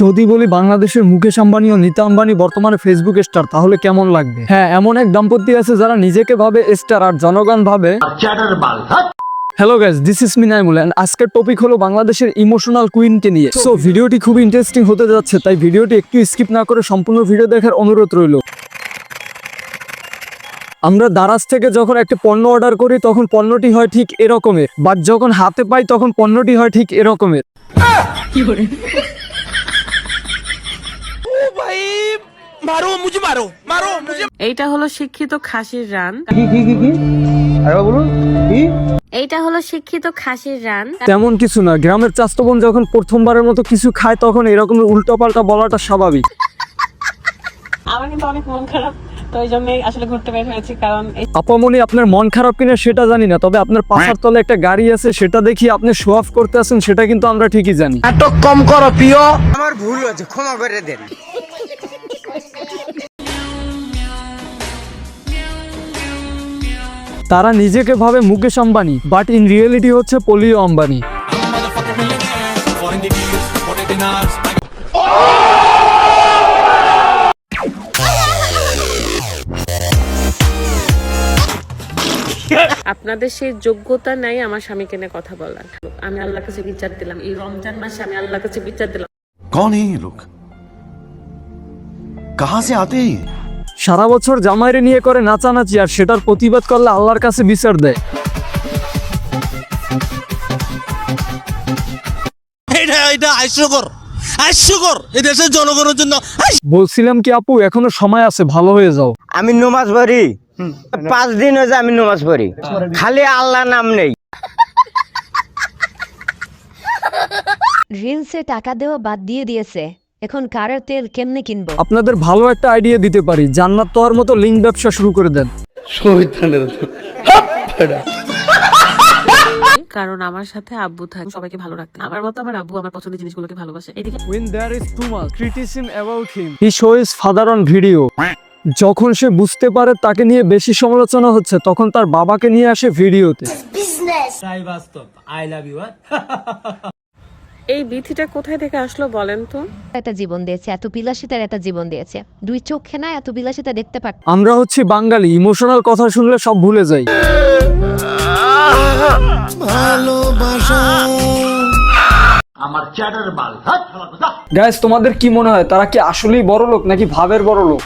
যদি বলি বাংলাদেশের মুকেশ আম্বানি ও নীতা আম্বানি বর্তমানে ফেসবুক স্টার তাহলে কেমন লাগবে? হ্যাঁ এমন এক দম্পতি আছে যারা নিজেকে ভাবে স্টার আর জনগণ ভাবে hello guys this is me Naimul and আজকের টপিক হলো বাংলাদেশের ইমোশনাল কুইনকে নিয়ে। সো ভিডিওটি খুব ইন্টারেস্টিং হতে যাচ্ছে তাই ভিডিওটি একটু স্কিপ না করে সম্পূর্ণ ভিডিও দেখার অনুরোধ রইল। আমরা দারাজ থেকে যখন একটা পণ্য অর্ডার করি তখন পণ্যটি হয় ঠিক এরকমের। বাট যখন হাতে পাই তখন পণ্যটি হয় ঠিক এরকমের। এইটা হলো শিক্ষিত খাসির রান। এইটা হলো শিক্ষিত খাসির রান। তেমন কিছু না। গ্রামের যখন প্রথমবারের মতো কিছু খায় তখন উল্টোপাল্টা বলাটা স্বাভাবিক। আমার কিন্তু অনেক মন খারাপ তো এই জন্যই আসলে ঘুরতে বের হয়েছি কারণ আপামনি আপনার মন খারাপ কিনা সেটা জানি না তবে আপনার পাশার তলে একটা গাড়ি আছে সেটা দেখি আপনি শো অফ করতে আছেন সেটা কিন্তু আমরা ঠিকই জানি। নাটক কম করো প্রিয়। আমার ভুল হয়েছে ক্ষমা করে দেন। তারা নিজেকে ভাবে Mukesh Ambani but in reality হচ্ছে পলিও আম্বানি। আপনাদের সেই যোগ্যতা নাই আমার স্বামীকে নিয়ে কথা বলার। আমি আল্লাহ কাছে বিচার দিলাম এই রমজান মাসে আমি আল্লাহ কাছে বিচার দিলাম। কোন এই লোক কাহা সে আতে সারা বছর জামাইরে নিয়ে করে নাচানাচি আর সেটার প্রতিবাদ করলে আল্লাহর কাছে বিচার দেয়। এটা এটা হাস্যকর হাস্যকর এই দেশের জনগণের জন্য। বলছিলাম কি আপু এখনও সময় আছে ভালো হয়ে যাও। আমি নমাজ পড়ি। পাঁচ দিন হয়েছে আমি নমাজ পড়ি। খালি আল্লাহ নাম নেই। রিলসে টাকা দেওয়া বাদ দিয়ে দিয়েছে। এখন কারের তেল কেমনে কিনবো? আপনাদের ভালো একটা আইডিয়া দিতে পারি। জান্নাত তোয়ার মতো লিঙ্ক ব্যবসা শুরু করে দেন। কারণ আমার সাথে আব্বু থাকে সবাইকে ভালো রাখতে। আমার মতো আমার আব্বু আমার পছন্দের জিনিসগুলোকে ভালোবাসে। এদিকে When there is too much criticism about him, he shows father on video. যখন সে বুঝতে পারে তাকে নিয়ে বেশি সমালোচনা হচ্ছে তখন তার বাবাকে নিয়ে আসে ভিডিওতে এই বিথিটা কোথায় থেকে আসলো বলেন তো? একটা জীবন দিয়েছে এত বিলাসিতার একটা জীবন দিয়েছে। দুই চোখে না এত বিলাসিতা দেখতে পারত আমরা হচ্ছে বাঙালি ইমোশনাল কথা শুনলে সব ভুলে যাই। ভালোবাসা গাইস তোমাদের কি মনে হয়? তারা কি আসলেই বড় লোক নাকি ভাবের বড় লোক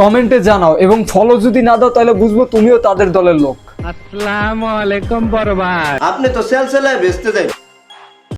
কমেন্টে জানাও এবং ফলো যদি না দাও তাহলে বুঝব তুমিও তাদের দলের লোক। আসসালামু আলাইকুম বরবাদ। আপনি তো সেলসেলায় বেচতে দেন